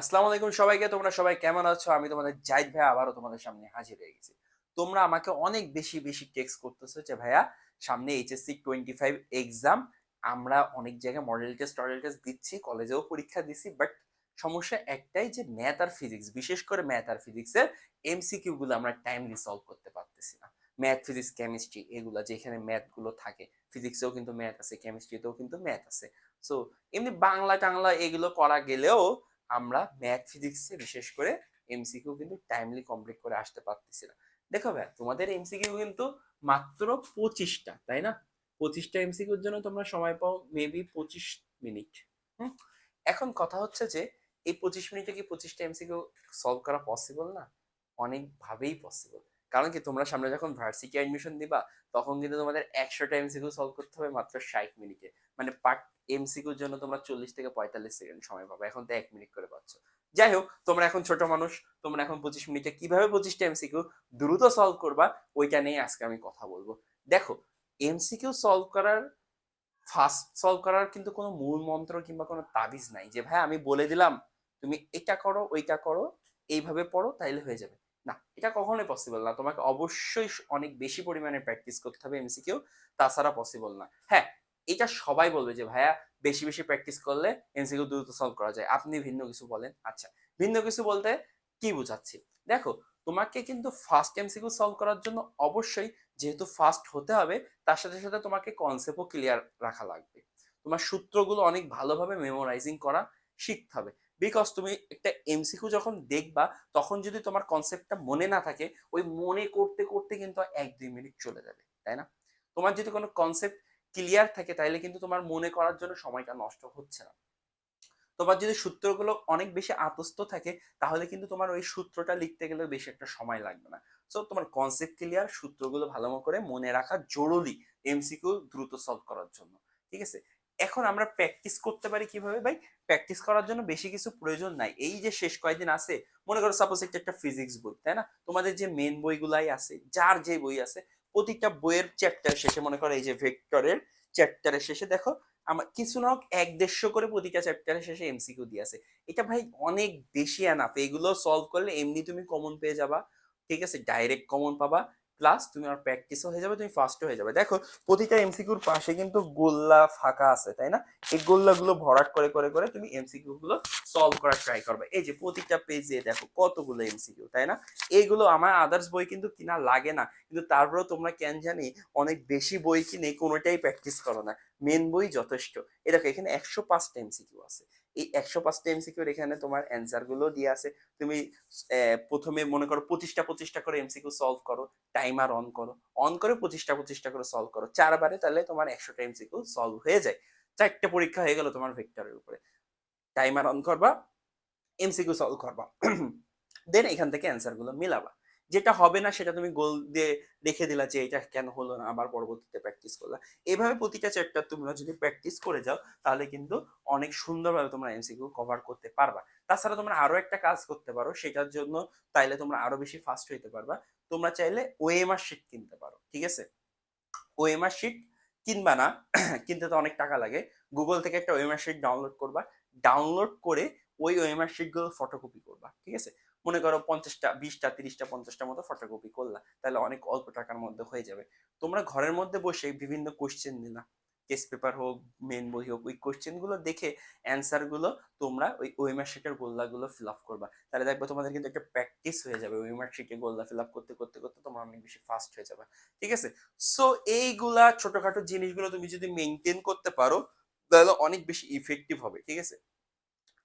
আসসালামু আলাইকুম সবাইকে, তোমরা সবাই কেমন আছো? আমি তোমাদের জাহিদ ভাই আবারও তোমাদের সামনে হাজির হয়ে গেছি। তোমরা আমাকে অনেক বেশি বেশি টেক্সট করতেছো যে, ভাইয়া, সামনে এইচএসসি টোয়েন্টি ফাইভ এক্সাম আমরা অনেক জায়গায় মডেল টেস্ট টডেল টেস্ট দিচ্ছি কলেজেও পরীক্ষা দিচ্ছি বাট সমস্যা একটাই যে ম্যাথ আর ফিজিক্স বিশেষ করে ম্যাথ আর ফিজিক্সের এমসিকিউ গুলো আমরা টাইমলি সলভ করতে পারতেছি না। ম্যাথ ফিজিক্স কেমিস্ট্রি এগুলা যেখানে ম্যাথগুলো থাকে ফিজিক্সেও কিন্তু ম্যাথ আছে কেমিস্ট্রিতেও কিন্তু ম্যাথ আছে। সো এমনি বাংলা টাংলা এগুলো করা গেলেও আমরা ম্যাথ ফিজিক্সে বিশেষ করে এমসিকিউ কিন্তু টাইমলি কমপ্লিট করে আসতে পারতেছি না। দেখো ভাই, তোমাদের এমসিকিউ কিন্তু মাত্র পঁচিশটা, তাই না? পঁচিশটা এমসিকিউর জন্য তোমরা সময় পাও মেবি পঁচিশ মিনিট এখন কথা হচ্ছে যে, এই পঁচিশ মিনিটে কি পঁচিশটা এমসিকিউ সলভ করা পসিবল না? অনেকভাবেই পসিবল কারণ কি, তোমরা সামনে যখন ভার্সিটি অ্যাডমিশন দিবা, তখন কিন্তু তোমাদের একশোটা এমসিকিউ সলভ করতে হবে মাত্র ষাট মিনিটে মানে পার্ট এমসিকিউর জন্য তোমরা চল্লিশ থেকে পঁয়তাল্লিশ সেকেন্ড সময় পাবে। এখন তো এক মিনিট করে পাচ্ছ। যাই হোক, তোমরা এখন ছোট মানুষ, তোমরা এখন পঁচিশ মিনিটে কীভাবে পঁচিশটা এমসিকিউ দ্রুত সলভ করবা, ওইটা নিয়ে আজকে আমি কথা বলব। দেখো এমসিকিউ সলভ করার ফাস্ট সলভ করার কিন্তু কোনো মূল মন্ত্র কিংবা কোনো তাবিজ নাই যে, ভাই, আমি বলে দিলাম, তুমি এটা করো, ওইটা করো, এইভাবে পড়ো, তাইলে হয়ে যাবে। না, এটা কখনোই পসিবল না। তোমাকে অবশ্যই অনেক বেশি পরিমাণে প্র্যাকটিস করতে হবে এমসিকিউ তাছাড়া পসিবল না। হ্যাঁ এটা সবাই বলবে যে, ভাইয়া বেশি বেশি প্র্যাকটিস করলে এমসিকিউ দ্রুত সলভ করা যায়। আপনি ভিন্ন কিছু বলেন। আচ্ছা ভিন্ন কিছু বলতে কি বুঝাচ্ছি? দেখো, তোমাকে কিন্তু ফার্স্ট এমসিকিউ সলভ করার জন্য অবশ্যই যেহেতু ফাস্ট হতে হবে, তার সাথে সাথে তোমাকে কনসেপ্টও ক্লিয়ার রাখা লাগবে। তোমার সূত্রগুলো অনেক ভালোভাবে মেমোরাইজিং করা শিখতে হবে। বিকজ তুমি একটা এমসিকিউ যখন দেখবা, তখন যদি তোমার কনসেপ্টটা মনে না থাকে, ওই মনে করতে করতে কিন্তু এক, দুই মিনিট চলে যাবে, তাই না? তোমার যদি কোনো কনসেপ্ট ক্লিয়ার থাকে, তাইলে কিন্তু তোমার মনে করার জন্য সময়টা নষ্ট হচ্ছে না। তোমার যদি সূত্রগুলো অনেক বেশি আতস্ত থাকে, তাহলে কিন্তু তোমার ওই সূত্রটা লিখতে গেলে বেশি একটা সময় লাগবে না। সো তোমার কনসেপ্ট ক্লিয়ার সূত্রগুলো ভালো করে মনে রাখা জরুরি এমসিকিউ দ্রুত সলভ করার জন্য। ঠিক আছে? এখন আমরা প্র্যাকটিস করতে পারি কীভাবে ভাই? প্র্যাকটিস করার জন্য বেশি কিছু প্রয়োজন নাই। এই যে শেষ কয়েকদিন আছে, মনে করো সাপোজ একটা ফিজিক্স বই, তাই না? তোমাদের যে মেন বইগুলাই আছে, যার যে বই আছে প্রতিটা বইয়ের চ্যাপ্টার শেষে মনে করো এই যে ভেক্টরের চ্যাপ্টারের শেষে দেখো আমার কিছু না হোক এক দেড়শো করে প্রতিটা চ্যাপ্টারের শেষে এমসিকিউ দিয়ে আছে এটা ভাই অনেক বেশি অ্যানাফ এগুলো সলভ করলে এমনি তুমি কমন পেয়ে যাবা, ঠিক আছে? ডাইরেক্ট কমন পাবা প্লাস তুমি আর প্র্যাকটিসও হয়ে যাবে, তুমি ফার্স্টও হয়ে যাবে। দেখো, প্রতিটা এমসিকিউর পাশে কিন্তু গোল্লা ফাঁকা আছে, তাই না? এই গোল্লাগুলো ভরাট করে করে করে তুমি এমসিকিউ গুলো সলভ করার ট্রাই করবে। এই যে প্রতিটা পেজে দেখো কতগুলো এমসিকিউ তাই না? এইগুলো আমার আদার্স বই কিন্তু কিনা লাগে না। কিন্তু তারপরেও তোমরা কেন জানি অনেক বেশি বই কিনে কোনোটাই প্র্যাকটিস করো না। মেন বই যথেষ্ট। এ দেখো, এখানে একশো পাঁচটা এমসিকিউ আছে। এই একশো পাঁচটা এমসিকিউর এখানে তোমার অ্যান্সারগুলো দিয়ে আছে। তুমি প্রথমে মনে করো পঁচিশটা পঁচিশটা করে এমসিকিউ সলভ করো টাইমার অন করো অন করে পঁচিশটা পঁচিশটা করে সলভ করো। চারবারে তাহলে তোমার একশোটা এমসিকিউ সলভ হয়ে যায়। চারটে পরীক্ষা হয়ে গেল তোমার ভেক্টরের উপরে। টাইমার অন করবা এমসিকিউ সলভ করবা। দেন এখান থেকে অ্যান্সারগুলো মিলাবা। যেটা হবে না সেটা তুমি গোল দিয়ে রেখে দিলা যে এটা কেন হলো না, আবার পরবর্তীতে প্র্যাকটিস করলা। এভাবে প্রতিটা চ্যাপ্টার তোমরা যদি প্র্যাকটিস করে যাও, তাহলে কিন্তু অনেক সুন্দরভাবে তোমরা এমসিকিউ কভার করতে পারবা। তাছাড়া তোমরা আরও একটা কাজ করতে পারো, সেটার জন্য তাইলে তোমরা আরও বেশি ফাস্ট হইতে পারবা। তোমরা চাইলে ওএমআর শিট কিনতে পারো, ঠিক আছে? ওএমআর শিট কিনবা না, কিনতে তো অনেক টাকা লাগে। গুগল থেকে একটা ওএমআর শিট ডাউনলোড করবা। ডাউনলোড করে ওই ওএমআর শিটগুলো ফটোকপি করবা, ঠিক আছে? মনে করো পঞ্চাশটা, বিশটা, তিরিশটা, পঞ্চাশটা মতো ফটোকপি করলা, তাহলে অনেক অল্প টাকার মধ্যে হয়ে যাবে। তোমরা ঘরের মধ্যে বসে বিভিন্ন কোশ্চেন নিলা। কেস পেপার হোক মেন বই হোক, ওই কোশ্চেনগুলো দেখে অ্যান্সারগুলো তোমরা ওই ওয়েমার শিটের গোল্লাগুলো ফিল আপ করবা। তাহলে দেখবে তোমাদের কিন্তু একটা প্র্যাকটিস হয়ে যাবে। ওয়েমার শিটে গোল্লা ফিল আপ করতে করতে করতে তোমরা অনেক বেশি ফাস্ট হয়ে যাবে। ঠিক আছে? সো এইগুলা ছোটখাটো জিনিসগুলো তুমি যদি মেনটেন করতে পারো, তাহলে অনেক বেশি ইফেক্টিভ হবে। ঠিক আছে?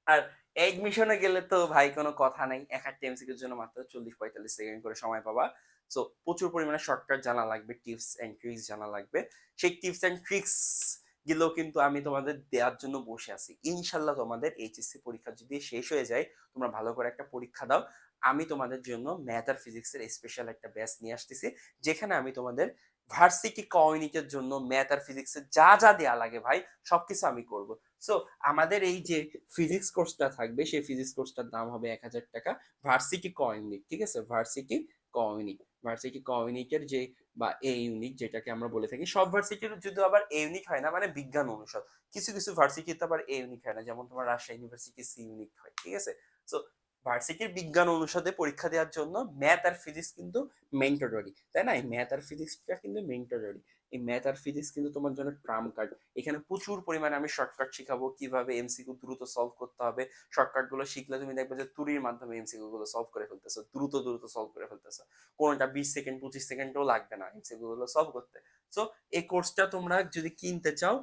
আর এডমিশনে গেলে তো ভাই কোনো কথা নাই। এক একটা এমসিকিউর জন্য মাত্র চল্লিশ পঁয়তাল্লিশ সেকেন্ড করে সময় পাবা। সো প্রচুর পরিমাণে শর্টকাট জানা লাগবে টিপস অ্যান্ড ট্রিক্স জানা লাগবে। সেই টিপস অ্যান্ড ট্রিক্সগুলো কিন্তু আমি তোমাদের দেওয়ার জন্য বসে আছি। ইনশাল্লাহ তোমাদের এইচএসসি পরীক্ষা যদি শেষ হয়ে যায়, তোমরা ভালো করে একটা পরীক্ষা দাও। আমি তোমাদের জন্য ম্যাথ আর ফিজিক্সের স্পেশাল একটা ব্যাচ নিয়ে আসতেছি, যেখানে আমি তোমাদের ভার্সিটি কমিউনিটির জন্য ম্যাথ আর ফিজিক্সের যা যা দেয়া লাগে ভাই, সবকিছু আমি করব। সো আমাদের এই যে ফিজিক্স কোর্সটা থাকবে, সেই ফিজিক্স কোর্সটার দাম হবে এক হাজার টাকা ভার্সিটি কমিউনিট, ঠিক আছে? ভার্সিটি কমিউনিট। ভার্সিটি কমিউনিটের যে, বা এ ইউনিট যেটাকে আমরা বলে থাকি, সব ভার্সিটির যদি আবার এ ইউনিট হয় না মানে বিজ্ঞান অনুষদ। কিছু কিছু ভার্সিটিতে আবার এ ইউনিট হয় না, যেমন তোমার রাজশাহী ইউনিভার্সিটি সি ইউনিট হয়, ঠিক আছে? সো ভার্সিটির বিজ্ঞান অনুষদে পরীক্ষা দেওয়ার জন্য ম্যাথ আর ফিজিক্স কিন্তু মেন্টরি তাই না? এই ম্যাথ আর ফিজিক্সটা কিন্তু মেন্টরি এই ম্যাথ আর ফিজিক্স কিন্তু তোমার জন্য ট্রাম কার্ড এখানে প্রচুর পরিমাণে আমি শর্টকাট শিখাবো কীভাবে এমসিকিউ দ্রুত সলভ করতে হবে। শর্টকাটগুলো শিখলে তুমি দেখবে যে তুরির মাধ্যমে এমসিকিউ গুলো সলভ করে ফেলতেছো, দ্রুত দ্রুত সলভ করে ফেলতেছো। কোনটা বিশ সেকেন্ড পঁচিশ সেকেন্ডও লাগবে না এমসিকিউ গুলো সলভ করতে। সো এই কোর্সটা তোমরা যদি কিনতে চাও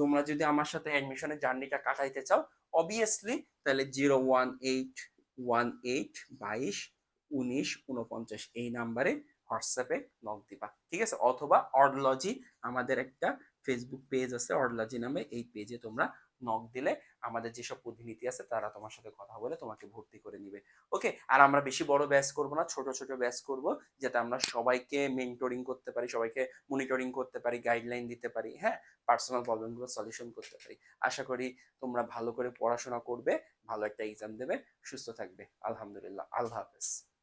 তোমরা যদি আমার সাথে অ্যাডমিশনের জার্নিটা কাটাইতে চাও অবভিয়াসলি তাহলে zero one eight one eight বাইশ, উনিশ উনপঞ্চাশ এই নাম্বারে হোয়াটসঅ্যাপে নক দিবা। ঠিক আছে? অথবা অডলজি আমাদের একটা ফেসবুক পেজ আছে অর্ডলজি নামে, এই পেজে তোমরা নক দিলে আমাদের যেসব প্রতিনিধি আছে তারা তোমার সাথে কথা বলে তোমাকে ভর্তি করে নিবে। ওকে আর আমরা বেশি বড় ব্যাচ করব না, ছোট ছোট ব্যাচ করব, যাতে আমরা সবাইকে মেন্টরিং করতে পারি, সবাইকে মনিটরিং করতে পারি গাইডলাইন দিতে পারি হ্যাঁ? পার্সোনাল প্রবলেমগুলো সলিউশন করতে পারি। আশা করি তোমরা ভালো করে পড়াশোনা করবে, ভালো একটা এক্সাম দেবে, সুস্থ থাকবে। আলহামদুলিল্লাহ, আল্লাহ হাফেজ।